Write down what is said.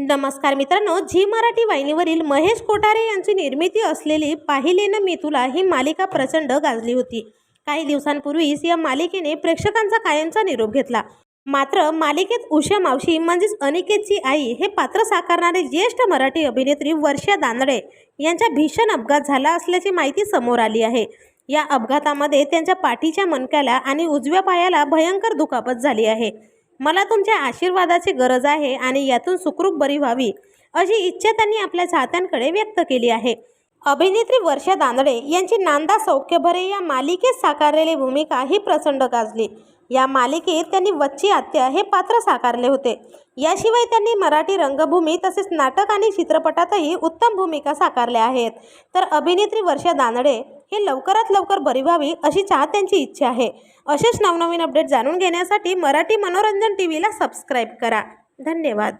नमस्कार मित्रांनो झी मराठी वाहिनीवरील महेश कोठारे यांची निर्मिती असलेली पाहिले ना मी तुला ही मालिका प्रचंड गाजली होती. काही दिवसांपूर्वीच या मालिकेने प्रेक्षकांचा कायमचा निरोप घेतला. मात्र मालिकेत उषा मावशी म्हणजेच अनिकेतची आई हे पात्र साकारणारे ज्येष्ठ मराठी अभिनेत्री वर्षा दानडे यांच्या भीषण अपघात झाला असल्याची माहिती समोर आली आहे. या अपघातामध्ये त्यांच्या पाठीच्या मणक्याला आणि उजव्या पायाला भयंकर दुखापत झाली आहे. मला तुमच्या आशीर्वादाची गरज आहे आणि यातून सुखरूप बरी व्हावी अशी इच्छा त्यांनी आपल्या चाहत्यांकडे व्यक्त केली आहे. अभिनेत्री वर्षा दानडे यांची नांदा सौख्यभरे या मालिकेत साकारलेली भूमिका ही प्रचंड गाजली. या मालिकेत त्यांनी वच्ची आत्या हे पात्र साकारले होते. याशिवाय त्यांनी मराठी रंगभूमी तसेच नाटक आणि चित्रपटातही उत्तम भूमिका साकारल्या आहेत. तर अभिनेत्री वर्षा दानडे हे लवकरात लवकर बरी व्हावी अशी चाहत्यांची इच्छा आहे. असेच नवनवीन अपडेट जाणून घेण्यासाठी मराठी मनोरंजन टी व्हीला सबस्क्राईब करा. धन्यवाद.